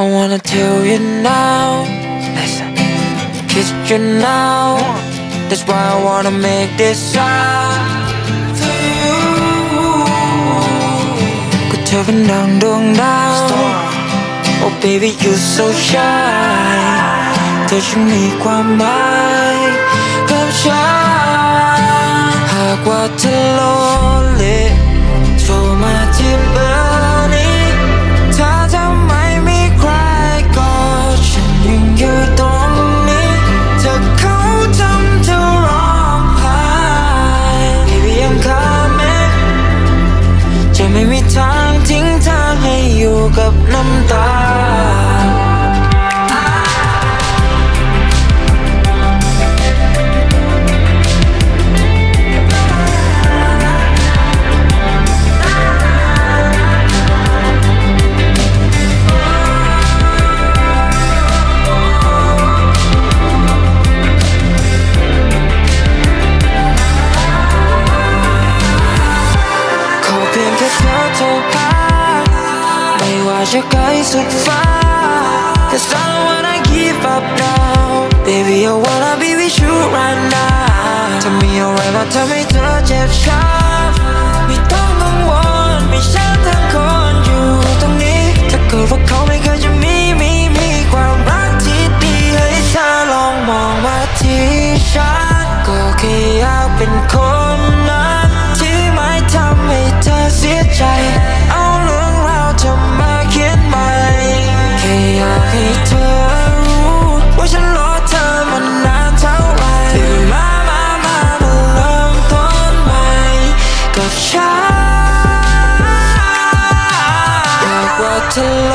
I wanna tell you now. Listen, kiss you now. That's why I wanna make this sound for you. ก็เธอเป็นดังดวงดาว Oh baby you so shy เธอช่างมีความหมายกับฉันหากว่าเธอ lonely ง your guys look fine Cause I don't wanna give up now. Baby, I wanna be with you right now. Tell me you're right, tell me to just try. ากให้เธอรู้ว่าฉันรอเธอมานานเท่าไหร่ที่มามามามาเริ่มต้นใหม่กับฉันอยากว่าเธอโล